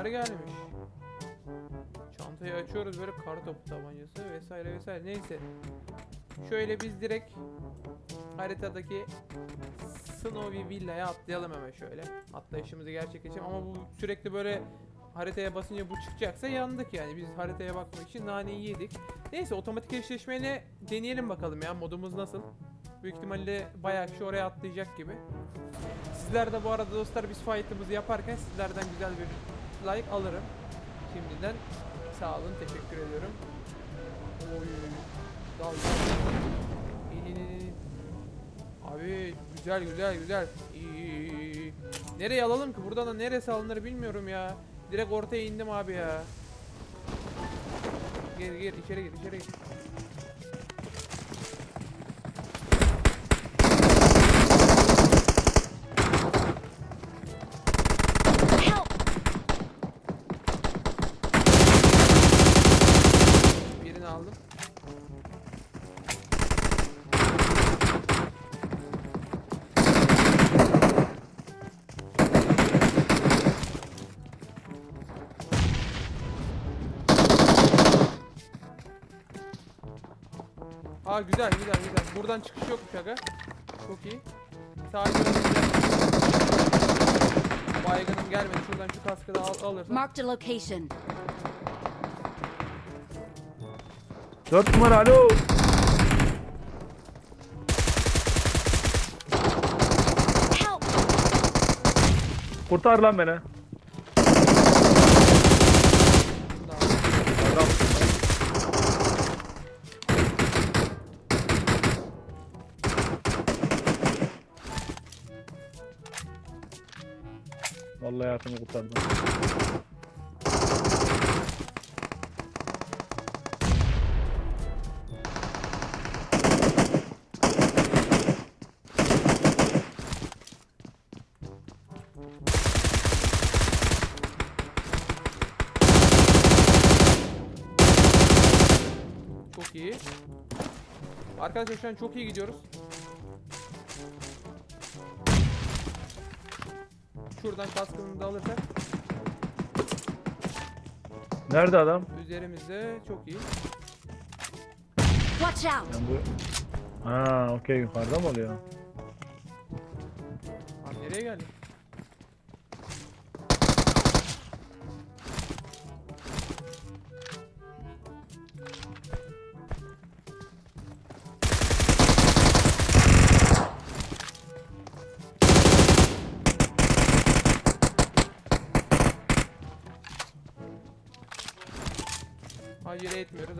neler gelmiş. Çantayı açıyoruz böyle kar topu tabancası vesaire vesaire. Neyse. Şöyle biz direkt haritadaki Snowy Villa'ya atlayalım hemen şöyle. Atlayışımızı gerçekleşelim ama bu sürekli böyle haritaya basınca bu çıkacaksa yandık yani. Biz haritaya bakmak için naneyi yedik. Neyse otomatik eşleşmeyle deneyelim bakalım ya modumuz nasıl. Büyük ihtimalle bayağı kişi oraya atlayacak gibi. Sizler de bu arada dostlar biz fight'ımızı yaparken sizlerden güzel bir like alırım. Şimdiden sağ olun teşekkür ediyorum. Oy. Dal. Abi güzel güzel güzel. Nereye alalım ki? Buradan da neresi alınır bilmiyorum ya. Direkt ortaya indim abi ya. Gir gir içeri gir içeri gir. Aa güzel güzel güzel. Buradan çıkış yokmuş aga. Çok iyi. Sahilde Baygınım gelmedi. Şuradan şu kaskı da al, alırsam. Marked a location. 4 numara alo. Kurtar lan beni. Vallahi hayatımı kurtardın. Çok iyi. Arkadaşlar şu an çok iyi gidiyoruz. Şuradan kaskını da alırsak Nerede adam? üzerimizde çok iyi. Watch out! Ben bu... Ha, okey yukarıda mı oluyor? Abi nereye geldik?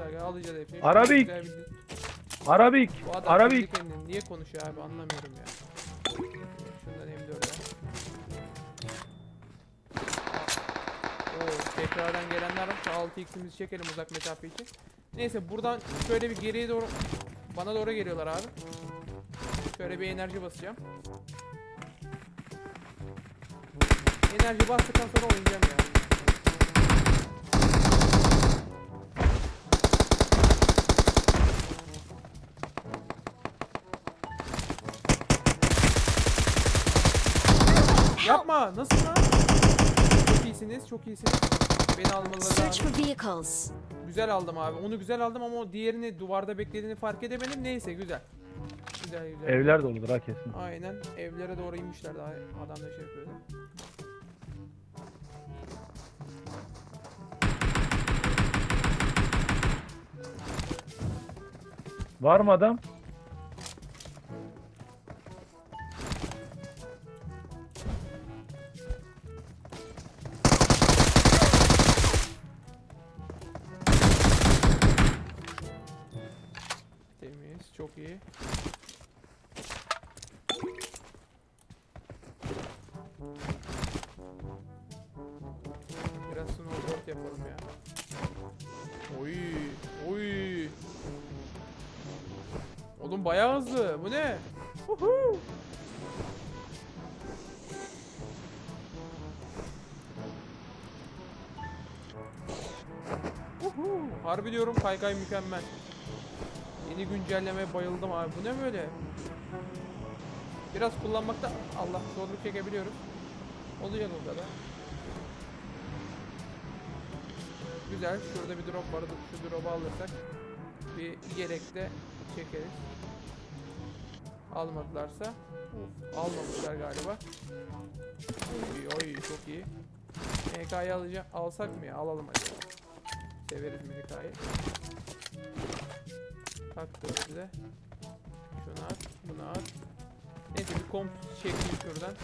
Aga alacağız hepsini. Arabik! Güzel bir- Arabik, Bu adam Arabik. kendi kendine niye konuşuyor abi anlamıyorum ya. Şundan M4 ya. Oo tekrardan gelenler var. Şu 6x'imizi çekelim uzak mesafe için. Neyse buradan şöyle bir geriye doğru bana doğru geliyorlar abi. Şöyle bir enerji basacağım. Enerji bastıktan sonra oynayacağım ya. Yapma. Nasıl lan? Çok iyisiniz, çok iyisiniz. Beni almaları Search lazım. for vehicles. Güzel aldım abi. Onu güzel aldım ama o diğerini duvarda beklediğini fark edemedim. Neyse güzel. Güzel güzel. Evler doludur ha kesin. Aynen. Evlere doğru inmişler daha. Adam da şey yapıyordu. Var mı adam? Bayağı hızlı. Bu ne? Huhu. Huhu. Harbi diyorum kaykay mükemmel. Yeni güncellemeye bayıldım abi. Bu ne böyle? Biraz kullanmakta Allah zorluk çekebiliyoruz. Olacak o kadar. Güzel. Şurada bir drop var. Şu drop'u alırsak bir yelek de çekeriz. Almadılarsa. Of, almamışlar galiba. Oy, oy çok iyi. MK'yı alacağım. Alsak mı ya? Alalım hadi. Severiz MK'yı. Taktı size. Şunu at, bunu at. Neyse bir komp çekeyim şuradan.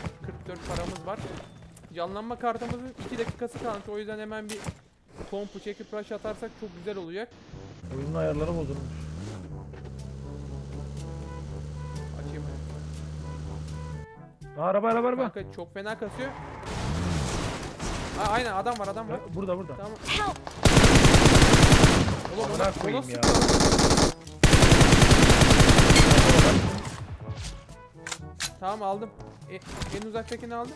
44 paramız var. Canlanma kartımızın 2 dakikası kalmış. O yüzden hemen bir kompu çekip rush atarsak çok güzel olacak. Oyunun ayarları bozulmuş. Araba araba araba. Kanka çok fena kasıyor. Ha, aynen adam var adam var. Burada burada. Tamam. Help! Oğlum Amına ona, ona koyayım ya. sıkıyor. Tamam aldım. E, en uzaktakini aldım.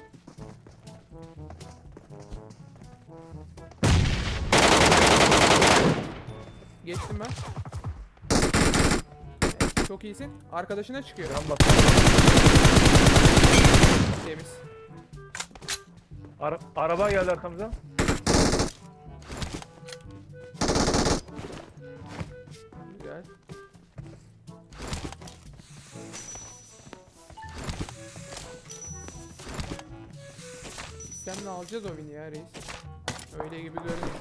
Geçtim ben. Çok iyisin. Arkadaşına çıkıyor. Can bak. Temiz. Ara araba geldi arkamıza. Güzel. Seninle alacağız o win'i ya reis. Öyle gibi görünüyor.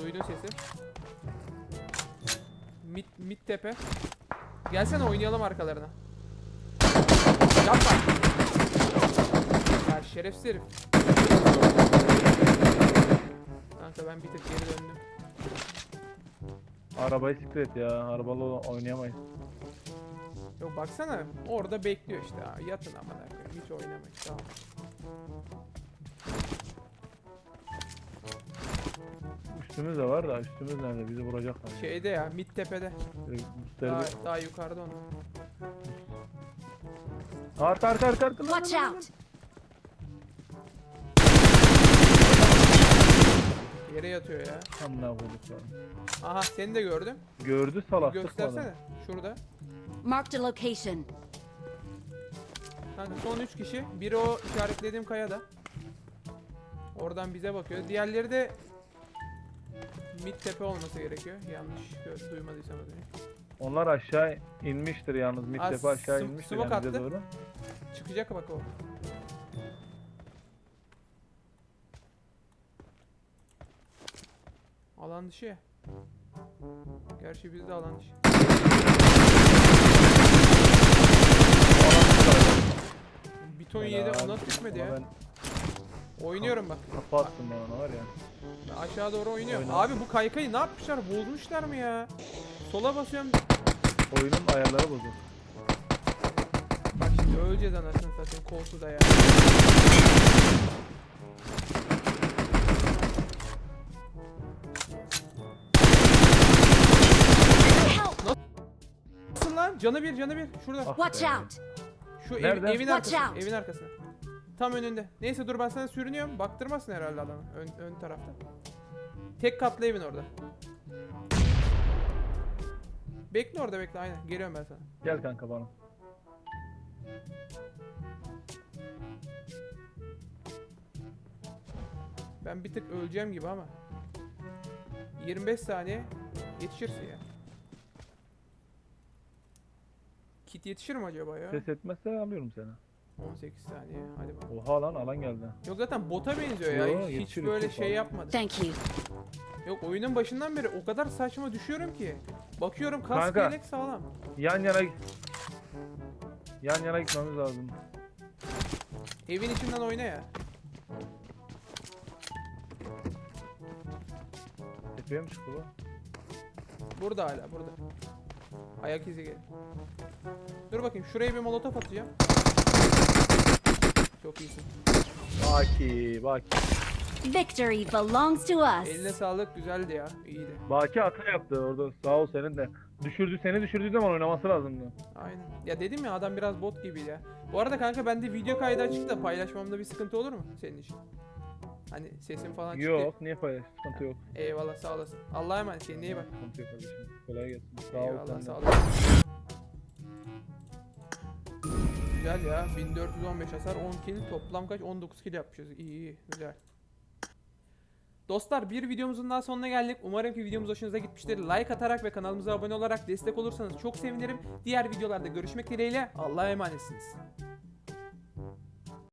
Duydun sesi. Mid, mid tepe. Gelsene oynayalım arkalarına. Yapma. Şerefsiz herif. Kanka ben bir tık geri döndüm. Arabayı siktir et ya. Arabalı oynayamayız. Yok baksana orada bekliyor işte ha. Yatın ama koyayım hiç oynamayın tamam. Üstümüz de var da üstümüz nerede? Bizi vuracaklar. Şeyde ya mid tepede. Daha, daha yukarıda onu. Arka arka arka arka. Watch out! Yere yatıyor ya. Amına koyduk ya. Aha seni de gördüm. Gördü salak Göstersene. Şurada. Marked a location. Kanka son 3 kişi. Biri o işaretlediğim kayada. Oradan bize bakıyor. Diğerleri de mid tepe olması gerekiyor. Yanlış duymadıysam az önce. Onlar aşağı inmiştir yalnız. Aa, Midtepe aşağı sm- inmiştir smoke yani bize attı. doğru. Çıkacak bak o. Alan dışı. Gerçi biz de alan dışı. Bir ton yedi o nasıl düşmedi ya? Oynuyorum bak. kafa attım ben ona var ya. Ben aşağı doğru oynuyorum. Oyna. Abi bu kaykayı ne yapmışlar? Bozmuşlar mı ya? Sola basıyorum. Oyunun ayarları bozuldu. Bak şimdi öleceğiz anasını satayım koltuğda ya. Lan? Canı bir, canı bir. Şurada. Ah Watch be. out! Şu ev- Nerede? evin Watch arkasında. out. Evin arkasında. Tam önünde. Neyse dur ben sana sürünüyorum. Baktırmazsın herhalde adamı. Ön, ön tarafta. Tek katlı evin orada. Bekle orada bekle aynen. Geliyorum ben sana. Gel kanka bana. Ben bir tık öleceğim gibi ama. 25 saniye yetişirsin ya. Kit yetişir mi acaba ya? Ses etmezse alıyorum seni. 18 saniye. Hadi bakalım. Oha lan alan geldi. Yok zaten bota benziyor ya. Yo, Hiç- Hiç yetişir, böyle yetişir şey falan. yapmadı. Thank you. Yok oyunun başından beri o kadar saçma düşüyorum ki. Bakıyorum kask Kanka. yelek sağlam. Yan yana Yan yana gitmemiz lazım. Evin içinden oyna ya. Tepeye mi çıktı bu? Burada hala burada. Ayak izi gel. Dur bakayım şuraya bir molotof atacağım. Çok iyisin. Baki, Baki. Victory belongs to us. Eline sağlık güzeldi ya. İyiydi. Baki hata yaptı orada. Sağ ol senin de. Düşürdü seni düşürdüğü zaman oynaması lazımdı. Aynen. Ya dedim ya adam biraz bot gibiydi ya. Bu arada kanka bende video kaydı açık da paylaşmamda bir sıkıntı olur mu senin için? Hani sesim falan çıktı. Yok, niye paylaş? Sıkıntı yok. Eyvallah sağ olasın. Allah'a emanet kendine iyi bak. Sıkıntı yok kardeşim. Kolay gelsin. Sağ ol Eyvallah sağ olasın. Güzel ya 1415 hasar 10 kill toplam kaç 19 kill yapmışız iyi iyi güzel. Dostlar bir videomuzun daha sonuna geldik. Umarım ki videomuz hoşunuza gitmiştir. Like atarak ve kanalımıza abone olarak destek olursanız çok sevinirim. Diğer videolarda görüşmek dileğiyle. Allah'a emanetsiniz.